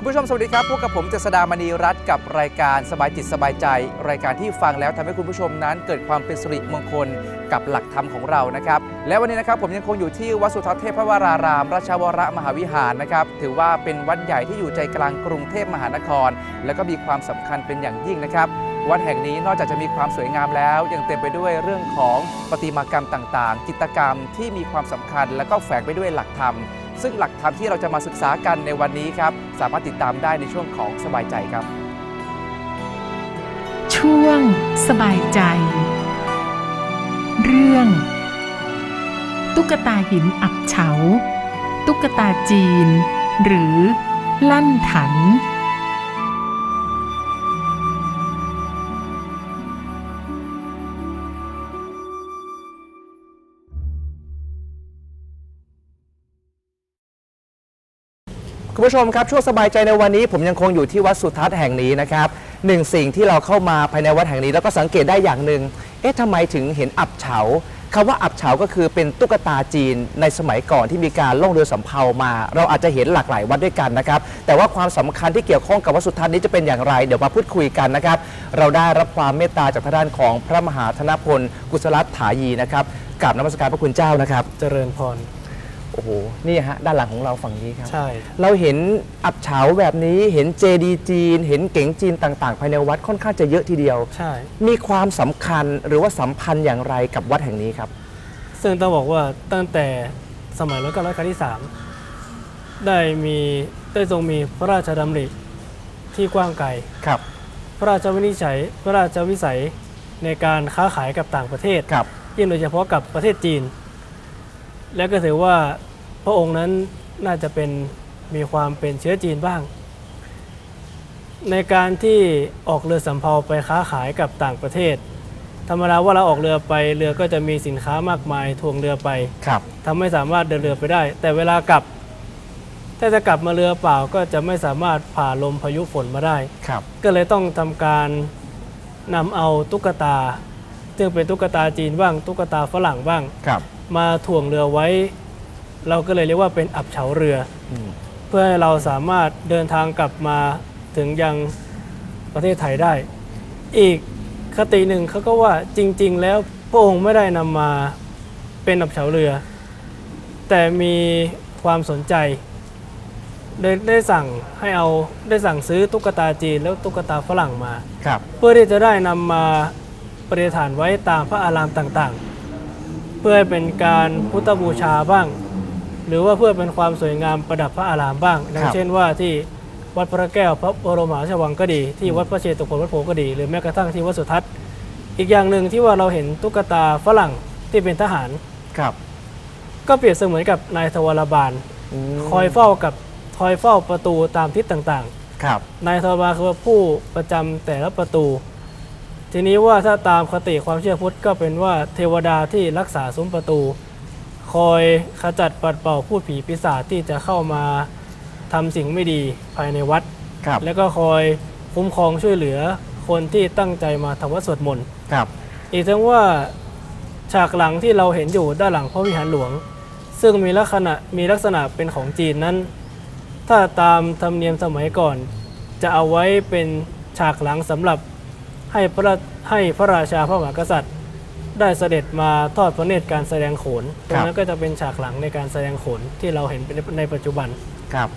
คุณผู้ชมสวัสดีครับพบกับผมเจษดามณีรัตน์กับรายการสบายจิตสบายใจ รายการที่ฟังแล้วทำให้คุณผู้ชมนั้น เกิดความเป็นสิริมงคลกับหลักธรรมของเรานะครับ และวันนี้นะครับผมยังคงอยู่ที่วัดสุทัศน์เทพวราราม ราชวรมหาวิหารนะครับ ถือว่าเป็นวัดใหญ่ที่อยู่ใจกลางกรุงเทพมหานคร และก็มีความสำคัญเป็นอย่างยิ่งนะครับวัดแห่งนี้นอกจากจะมีความสวยงามแล้ว ยังเต็มไปด้วยเรื่องของประติมากรรมต่างๆ จิตกรรมที่มีความสำคัญ และก็แฝงไปด้วยหลักธรรม ซึ่งหลักธรรมที่เราจะมาศึกษากันในวันนี้ครับ สามารถติดตามได้ในช่วงของสบายใจครับ ช่วงสบายใจ เรื่อง ตุ๊กตาหินอับเฉา ตุ๊กตาจีน หรือ ลั่นถัน คุณผู้ชมครับช่วงสบายใจในวันนี้ผมยังคงอยู่ที่วัดสุทัศน์แห่งนี้นะครับหนึ่งสิ่งที่เราเข้ามาภายในวัดแห่งนี้ แล้วก็สังเกตได้อย่างหนึ่งเอ๊ะทำไมถึงเห็นอับเฉาคำว่าอับเฉาก็คือเป็นตุ๊กตาจีนในสมัยก่อนที่มีการล่องเรือสำเภามา เราอาจจะเห็นหลากหลายวัดด้วยกันนะครับ แต่ว่าความสำคัญที่เกี่ยวข้องกับวัดสุทัศน์นี้จะเป็นอย่างไร เดี๋ยวมาพูดคุยกันนะครับ เราได้รับความเมตตาจากทางด้านของพระมหาธนพล กุศลถายีนะครับกับนมัสการพระคุณเจ้านะครับ เจริญพร โอ้โหนี่ฮะด้านหลังของเราฝั่งนี้ครับ ใช่ เราเห็นอับเฉาแบบนี้เห็นเจดีย์จีน เห็นเก๋งจีนต่าง ๆ ภายในวัดค่อนข้างจะเยอะทีเดียว ใช่ มีความสำคัญหรือว่าสัมพันธ์อย่างไรกับวัดแห่งนี้ครับ ซึ่งต้องบอกว่าตั้งแต่สมัยรัชกาลรัชกาลที่ 3 ได้มีได้ทรงมีพระราชดำริที่กว้างไกล ครับ พระราชวินิจฉัย พระราชวิสัยในการค้าขายกับต่างประเทศครับยิ่งโดยเฉพาะกับประเทศจีน และก็ถือว่าพระองค์นั้นน่าจะเป็นมีความเป็นเชื้อจีนบ้าง ในการที่ออกเรือสำเภาไปค้าขายกับต่างประเทศ ธรรมดาว่าเราออกเรือไปเรือก็จะมีสินค้ามากมายทวงเรือไปครับทำให้สามารถเดินเรือไปได้ แต่เวลากลับ ถ้าจะกลับมาเรือเปล่าก็จะไม่สามารถผ่าลมพายุฝนมาได้ ครับ ก็เลยต้องทำการนำเอาตุ๊กตา ซึ่งเป็นตุ๊กตาจีนบ้าง ตุ๊กตาฝรั่งบ้าง ครับ มาถ่วงเรือไว้ เราก็เลยเรียกว่าเป็นอับเฉาเรืออืมเพื่อให้เราสามารถเดินทางกลับมาถึงยังประเทศไทยได้ อีกคติหนึ่งเขาก็ว่าจริง ๆ แล้วพระองค์ไม่ได้นำมาเป็นอับเฉาเรือ แต่มีความสนใจได้ได้สั่งให้เอาได้สั่งซื้อตุ๊กตาจีนแล้วตุ๊กตาฝรั่งมาครับเพื่อที่จะได้นำมาประดิษฐานไว้ตามพระอารามต่างๆ เพื่อให้เป็นการพุทธบูชาบ้าง หรือว่าเพื่อเป็นความสวยงามประดับพระอารามบ้างอย่างเช่นว่าที่วัดพระแก้วพระบรมมหาราชวังก็ดี ที่วัดพระเชตุพนวัดโพก็ดี หรือแม้กระทั่งที่วัดสุทัศน์ อีกอย่างหนึ่งที่ว่าเราเห็นตุ๊กตาฝรั่งที่เป็นทหารครับ ก็เปรียบเสมือนกับนายทวารบาลมคอยเฝ้ากับคอยเฝ้าประตูตามทิศต่างๆ ครับ นายทวารคือผู้ประจำแต่ละประตู ทีนี้ว่าถ้าตามคติความเชื่อพุทธก็เป็นว่าเทวดาที่รักษาซุ้มประตู คอยขจัดปัดเป่าพูดผีปีศาจที่จะเข้ามาทำสิ่งไม่ดีภายในวัดครับแล้วก็คอยคุ้มครองช่วยเหลือคนที่ตั้งใจมาทำวัดสวดมนต์ครับอีกทั้งว่าฉากหลังที่เราเห็นอยู่ด้านหลังพระวิหารหลวง ซึ่งมีลักษณะมีลักษณะเป็นของจีนนั้น ถ้าตามธรรมเนียมสมัยก่อน จะเอาไว้เป็นฉากหลังสำหรับ ให้พระให้พระราชาพระมหากษัตริย์ ได้เสด็จมาทอดพระเนตรการแสดงโขนตรงนั้นก็จะเป็นฉากหลังในการแสดงโขนที่เราเห็นเป็นในปัจจุบันครับ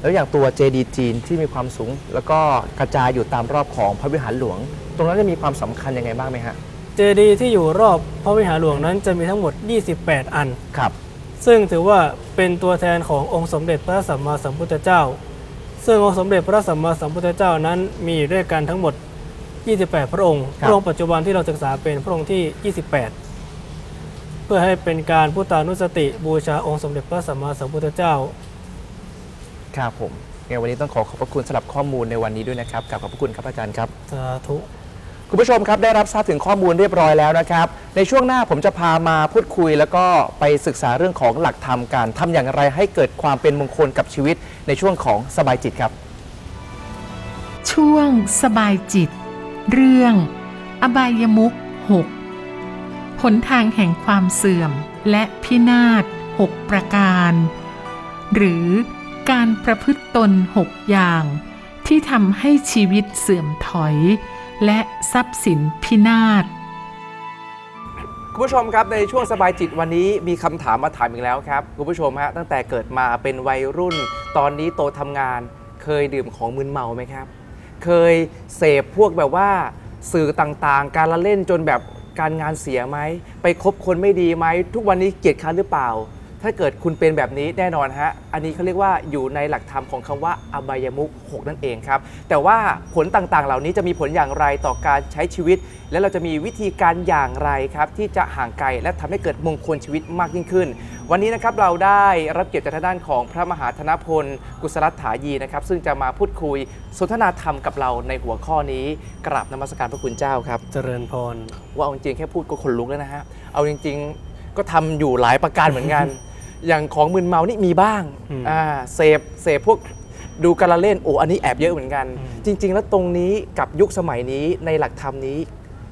แล้วอย่างตัวเจดีย์จีนที่มีความสูง แล้วก็กระจายอยู่ตามรอบของพระวิหารหลวง ตรงนั้นจะมีความสำคัญยังไงบ้างไหมฮะเจดีย์ที่อยู่รอบพระวิหารหลวงนั้นจะมีทั้งหมด 28 อันครับซึ่งถือว่าเป็นตัวแทนขององค์สมเด็จพระสัมมาสัมพุทธเจ้า ซึ่งองค์สมเด็จพระสัมมาสัมพุทธเจ้านั้นมีอยู่ด้วยกันทั้งหมด 28 พระองค์ครับพระองค์ปัจจุบันที่เราศึกษาเป็นพระองค์ที่ 28 เพื่อให้เป็นการพุทธานุสติบูชาองค์สมเด็จพระสัมมาสัมพุทธเจ้า ครับผมงั้นวันนี้ต้องขอขอบพระคุณสำหรับข้อมูลในวันนี้ด้วยนะครับกราบขอบพระคุณครับอาจารย์ครับ สาธุ คุณผู้ชมครับได้รับทราบถึงข้อมูลเรียบร้อยแล้วนะครับ ในช่วงหน้าผมจะพามาพูดคุย แล้วก็ไปศึกษาเรื่องของหลักธรรมการทำอย่างไรให้เกิดความเป็นมงคลกับชีวิตในช่วงของสบายจิตครับ ช่วงสบายจิต เรื่อง อบายมุขหกหนทางแห่งความเสื่อมและพินาศหกประการ หรือการประพฤติตนหกอย่าง ที่ทำให้ชีวิตเสื่อมถอย และทรัพย์สินพินาศคุณผู้ชมครับในช่วงสบายจิตวันนี้มีคำถามมาถามอีกแล้วครับคุณผู้ชมฮะตั้งแต่เกิดมาเป็นวัยรุ่น ตอนนี้โตทำงาน เคยดื่มของมึนเมาไหมครับ เคยเสพพวกแบบว่าสื่อต่างๆ การละเล่นจนแบบการงานเสียไหม ไปคบคนไม่ดีไหม ทุกวันนี้เกลียดค้านหรือเปล่า ถ้าเกิดคุณเป็นแบบนี้แน่นอนฮะ อันนี้เขาเรียกว่าอยู่ในหลักธรรมของคำว่าอบายมุข6นั่นเองครับ แต่ว่าผลต่างๆ เหล่านี้จะมีผลอย่างไรต่อการใช้ชีวิต และเราจะมีวิธีการอย่างไรครับ ที่จะห่างไกลและทำให้เกิดมงคลชีวิตมากยิ่งขึ้น วันนี้นะครับเราได้รับเกียรติจากทางด้านของพระมหาธนพล กุศลัตถายีนะครับ ซึ่งจะมาพูดคุยสนทนาธรรมกับเราในหัวข้อนี้กราบนมัสการพระคุณเจ้าครับ เจริญพรว่าเอาจริงๆแค่พูดก็ขนลุกแล้วนะฮะเอาจริง ๆ ก็ทำอยู่หลายประการเหมือนกัน อย่างของมึนเมานี่มีบ้างอืมอ่าเสพเสพพวกดูการละเล่นโอ้อันนี้แอบเยอะเหมือนกันอืมจริง ๆ แล้วตรงนี้กับยุคสมัยนี้ในหลักธรรมนี้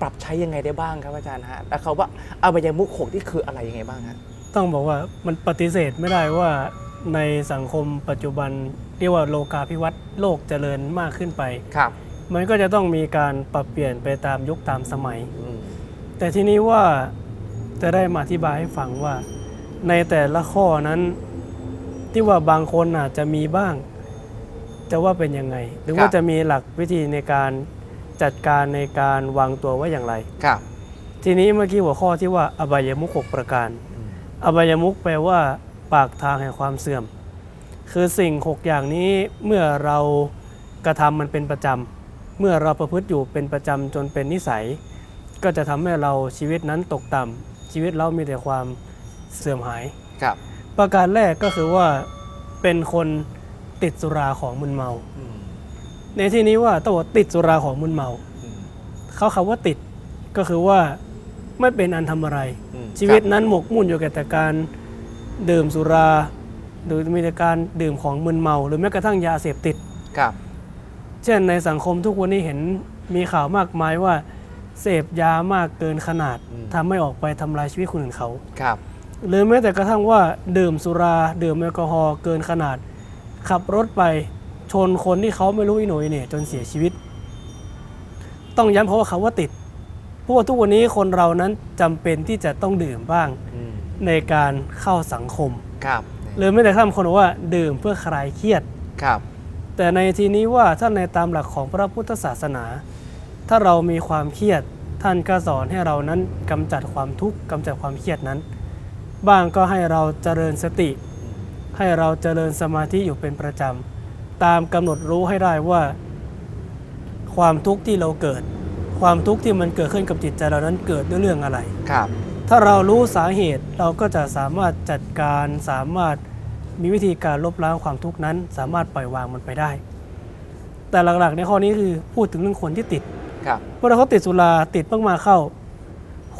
ปรับใช้ยังไงได้บ้างครับอาจารย์ฮะแล้วเขาว่าอบายมุขหกที่คืออะไรยังไงบ้างฮะต้องบอกว่ามันปฏิเสธไม่ได้ว่าในสังคมปัจจุบันเรียกว่าโลกาภิวัตน์โลกเจริญมากขึ้นไปครับ มันก็จะต้องมีการปรับเปลี่ยนไปตามยุคตามสมัยอืมแต่ทีนี้ว่าจะได้มาอธิบายให้ฟังว่า ในแต่ละข้อนั้น ที่ว่าบางคนอาจจะมีบ้าง จะว่าเป็นยังไง หรือว่าจะมีหลักวิธีในการจัดการในการวางตัวว่าอย่างไรครับ ทีนี้เมื่อกี้หัวข้อที่ว่าอบายมุขหกประการอืมอบายมุขแปลว่า ปากทางแห่งความเสื่อม คือสิ่งหกอย่างนี้เมื่อเรากระทำมันเป็นประจำเมื่อเราประพฤติอยู่เป็นประจำจนเป็นนิสัย ก็จะทำให้เราชีวิตนั้นตกต่ำชีวิตเรามีแต่ความ เสื่อมหาย ครับ ประการแรกก็คือว่าเป็นคนติดสุราของมึนเมา อืมในที่นี้ว่าต้องบอกว่าติดสุราของมึนเมา อืมเขาคำว่าติดก็คือว่าไม่เป็นอันทำอะไร อืมชีวิตครับนั้นหมกมุ่นอยู่กับแต่การดื่มสุรา หรือมีแต่การดื่มของมึนเมา หรือแม้กระทั่งยาเสพติด ครับ เช่นในสังคมทุกวันนี้เห็นมีข่าวมากมายว่า เสพยามากเกินขนาดทำให้ออกไปทำลายชีวิตคนอื่นเขา ครับ หรือแม้แต่กระทั่งว่าดื่มสุราดื่มแอลกอฮอล์เกินขนาด ขับรถไปชนคนที่เขาไม่รู้อีโหน่ยเนี่ยจนเสียชีวิต ต้องย้ำเพราะว่าคำว่าติดเพราะว่าทุกวันนี้คนเรานั้นจำเป็นที่จะต้องดื่มบ้างอืมในการเข้าสังคมครับหรือไม่แต่ท่านคนบอกว่าดื่มเพื่อคลายเครียดครับ แต่ในทีนี้ว่าถ้าในตามหลักของพระพุทธศาสนา ถ้าเรามีความเครียดท่านก็สอนให้เรานั้นกำจัดความทุกข์กำจัดความเครียดนั้น บ้างก็ให้เราเจริญสติ ให้เราเจริญสมาธิอยู่เป็นประจำ ตามกำหนดรู้ให้ได้ว่า ความทุกข์ที่เราเกิด ความทุกข์ที่มันเกิดขึ้นกับจิตใจเรานั้นเกิดด้วยเรื่องอะไรครับ ถ้าเรารู้สาเหตุเราก็จะสามารถจัดการสามารถมีวิธีการลบล้างความทุกข์นั้น สามารถปล่อยวางมันไปได้ แต่หลักๆในข้อนี้คือพูดถึงเรื่องคนที่ติดครับเมื่อเขาติดสุราติดมากๆเข้า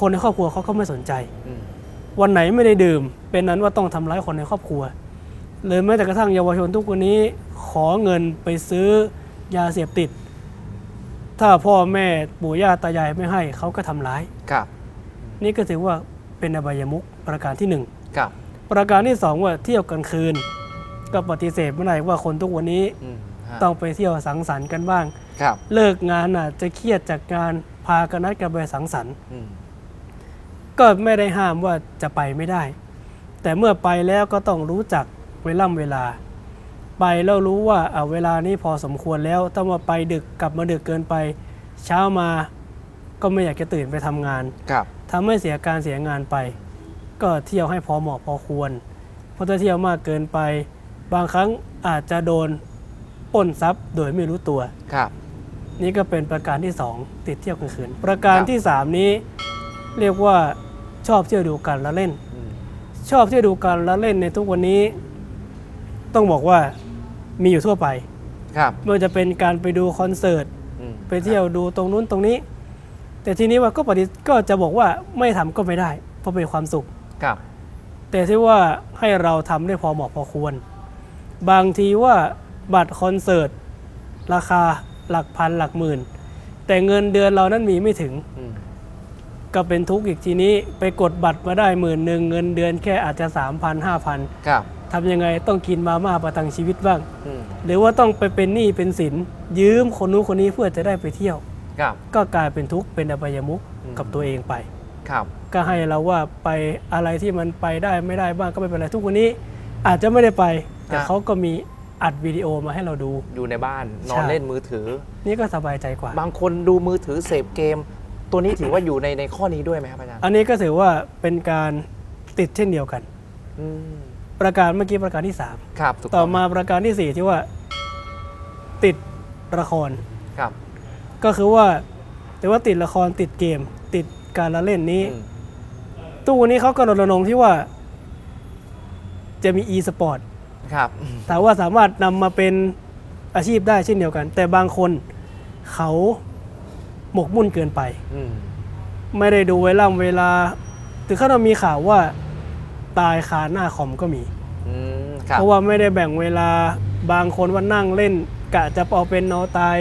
คนในครอบครัวเขาก็ไม่สนใจอืม วันไหนไม่ได้ดื่ม เป็นนั้นว่าต้องทำร้ายคนในครอบครัวหรือแม้แต่กระทั่งเยาวชนทุกวันนี้ขอเงินไปซื้อยาเสพติด ถ้าพ่อแม่ปู่ย่าตายายไม่ให้เขาก็ทำร้ายครับ นี่ก็ถือว่าเป็นอบายมุขประการที่หนึ่งครับ ประการที่สองว่าเที่ยวกลางคืน ก็ปฏิเสธไม่ได้ว่าคนทุกวันนี้อืมฮะต้องไปเที่ยวสังสรรค์กันบ้างครับเลิกงานอะจะเครียดจากงานพากันนัดกันไปสังสรรค์อืม ก็ไม่ได้ห้ามว่าจะไปไม่ได้ แต่เมื่อไปแล้วก็ต้องรู้จักเวล่ำเวลา ไปแล้วรู้ว่าอะเวลานี้พอสมควรแล้วต้องมาไปดึกกลับมาดึกเกินไป เช้ามาก็ไม่อยากจะตื่นไปทำงานครับทำให้เสียการเสียงานไป ก็เที่ยวให้พอเหมาะพอควร เพราะถ้าเที่ยวมากเกินไป บางครั้งอาจจะโดนปล้นทรัพย์โดยไม่รู้ตัว ครับ นี่ก็เป็นประการที่ 2 ติดเที่ยวกลางคืน ประการครับ ที่ 3 นี้เรียกว่า ชอบเที่ยวดูกันละเล่นอืมชอบเที่ยวดูกันละเล่นในทุกวันนี้ ต้องบอกว่ามีอยู่ทั่วไป ครับไม่ว่าจะเป็นการไปดูคอนเสิร์ตอืมไปเที่ยวดูตรงนู้นตรงนี้ แต่ทีนี้ว่าก็ปฏิก็จะบอกว่าไม่ทำก็ไม่ได้ เพราะเป็นความสุขครับ แต่ที่ว่าให้เราทำได้พอเหมาะพอควร บางทีว่าบัตรคอนเสิร์ตราคาหลักพันหลักหมื่น แต่เงินเดือนเรานั้นมีไม่ถึงอืม ก็เป็นทุกข์อีกทีนี้ไปกดบัตรมาได้หมื่นหนึ่งเงินเดือนแค่อาจจะ3 0 0 0 5,000ครับทำยังไงต้องกินมาม่าประทังชีวิตบ้างอืมหรือว่าต้องไปเป็นหนี้เป็นสิน ยืมคนนู้นคนนี้เพื่อจะได้ไปเที่ยวครับก็กลายเป็นทุกข์เป็นอบายมุขอืมกับตัวเองไปครับก็ให้เราว่าไปอะไรที่มันไปได้ไม่ได้บ้างก็ไม่เป็นไรทุกวันนี้ อาจจะไม่ได้ไป แต่เขาก็มีอัดวิดีโอมาให้เราดู อยู่ในบ้านนอนใช่เล่นมือถือ นี่ก็สบายใจกว่า บางคนดูมือถือเสพเกม ตัวนี้ถือว่าอยู่ในในข้อนี้ด้วยไหมครับอาจารย์อันนี้ก็ถือว่าเป็นการติดเช่นเดียวกัน อืมประการเมื่อกี้ประการที่ ครับถูก3ต้ต่อองมาประการที่ 4 ที่ว่าติดละคร ครับก็คือว่าแต่ว่าติดละครติดเกม ติดการละเล่นนี้ อืมตู้นี้เขาก็รณรงค์ที่ว่า จะมี e-sport ครับถามว่าสามารถนำมาเป็นอาชีพได้เช่นเดียวกัน แต่บางคนเขา หมกมุ่นเกินไป อืมไม่ได้ดูเวลาเวลาถึงขั้นว่ามีข่าวว่าตายคาหน้าคอมก็มี อืมครับเพราะว่าไม่ได้แบ่งเวลาบางคนว่านั่งเล่น กะจะเอาเป็นนอตาย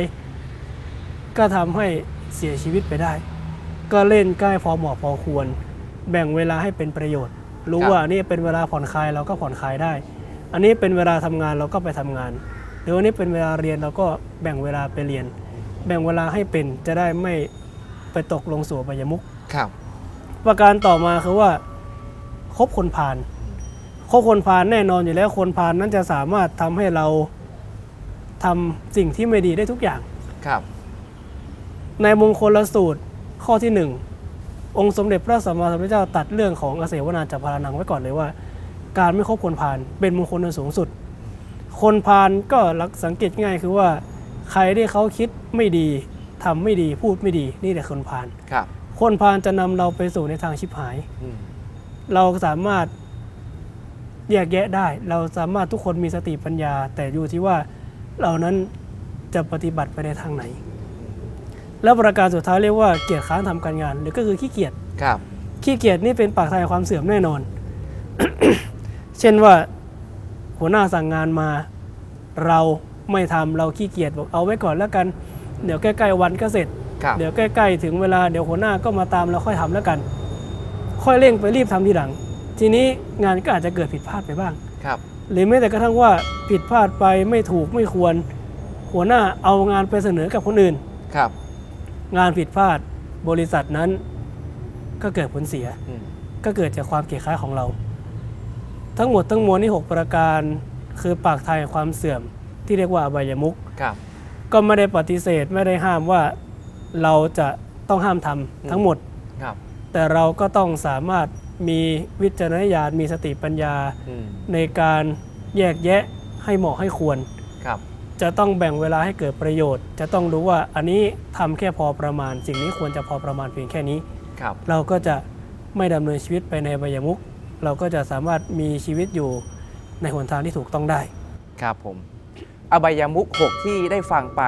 ก็ทำให้เสียชีวิตไปได้ ก็เล่นใกล้พอเหมาะพอควร แบ่งเวลาให้เป็นประโยชน์ รู้ว่านี่เป็นเวลาผ่อนคลายเราก็ผ่อนคลายได้ อันนี้เป็นเวลาทำงานเราก็ไปทำงาน หรือวันนี้เป็นเวลาเรียนเราก็แบ่งเวลาไปเรียน แบ่งเวลาให้เป็นจะได้ไม่ไปตกลงสู่อบายมุขครับ ประการต่อมาคือว่า คบคนพาลคบคนพาลแน่นอนอยู่แล้วคนพาลนั้นจะสามารถทำให้เราทำสิ่งที่ไม่ดีได้ทุกอย่างครับ ในมงคลสูตรข้อที่หนึ่งองค์สมเด็จพระสัมมาสัมพุทธเจ้าตัดเรื่องของอเสวนาจัพพารานังไว้ก่อนเลยว่า การไม่คบคนพาลเป็นมงคลอันสูงสุด คนพาลก็ลักสังเกตง่ายคือว่า ใครที่เขาคิดไม่ดีทำไม่ดีพูดไม่ดีนี่แหละคนพาลครับคนพาลจะนำเราไปสู่ในทางชิบหายอืมเราสามารถแยกแยะได้ เราสามารถทุกคนมีสติปัญญา แต่อยู่ที่ว่าเรานั้นจะปฏิบัติไปในทางไหน แล้วประการสุดท้ายเรียกว่าเกียรติค้านทำการงาน หรือก็คือขี้เกียจครับขี้เกียจนี่เป็นปากทายความเสื่อมแน่นอน เช่นว่าหัวหน้าสั่งงานมาเรา ไม่ทำเราขี้เกียจบอกเอาไว้ก่อนแล้วกัน เดี๋ยวใกล้ๆวันก็เสร็จครับเดี๋ยวใกล้ๆถึงเวลาเดี๋ยวหัวหน้าก็มาตามแล้วค่อยทำแล้วกัน ค่อยเร่งไปรีบทำทีหลัง ทีนี้งานก็อาจจะเกิดผิดพลาดไปบ้างครับหรือแม้แต่กระทั่งว่าผิดพลาดไปไม่ถูกไม่ควร หัวหน้าเอางานไปเสนอกับคนอื่นครับ งานผิดพลาดบริษัทนั้น ก็เกิดผลเสียอืมก็เกิดจากความเกียจคร้ายของเรา ทั้งหมดทั้งมวลนี่6ประการคือปากทายความเสื่อม ที่เรียกว่าอบายมุขครับก็ไม่ได้ปฏิเสธไม่ได้ห้ามว่าเราจะต้องห้ามทำทั้งหมดครับแต่เราก็ต้องสามารถมีวิจารณญาณมีสติปัญญาอืมในการแยกแยะให้เหมาะให้ควรครับ จะต้องแบ่งเวลาให้เกิดประโยชน์ จะต้องรู้ว่าอันนี้ทำแค่พอประมาณ สิ่งนี้ควรจะพอประมาณเพียงแค่นี้ครับ เราก็จะไม่ดำเนินชีวิตไปในอบายมุขเราก็จะสามารถมีชีวิตอยู่ในหนทางที่ถูกต้องได้ ครับผม อบายมุข6ที่ได้ฟังไป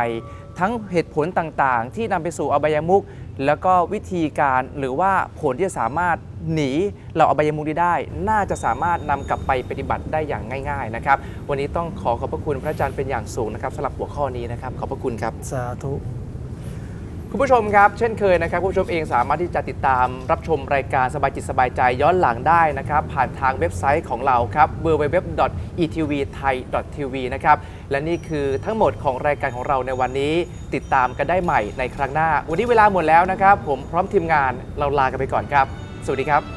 ทั้งเหตุผลต่างๆ ที่นำไปสู่อบายมุขแล้วก็วิธีการหรือว่าผลที่จะสามารถหนีเราอบายมุขนี้ได้ น่าจะสามารถนำกลับไปปฏิบัติได้อย่างง่าย ๆนะครับ วันนี้ต้องขอขอบพระคุณพระอาจารย์เป็นอย่างสูงนะครับสำหรับหัวข้อนี้นะครับ ขอบพระคุณครับ สาธุ คุณผู้ชมครับเช่นเคยนะครับคุณผู้ชมเองสามารถที่จะติดตามรับชมรายการสบายจิตสบายใจย้อนหลังได้นะครับ ผ่านทางเว็บไซต์ของเราครับ www.etvthai.tv นะครับและนี่คือทั้งหมดของรายการของเราในวันนี้ ติดตามกันได้ใหม่ในครั้งหน้า วันนี้เวลาหมดแล้วนะครับ ผมพร้อมทีมงานเราลากันไปก่อนครับ สวัสดีครับ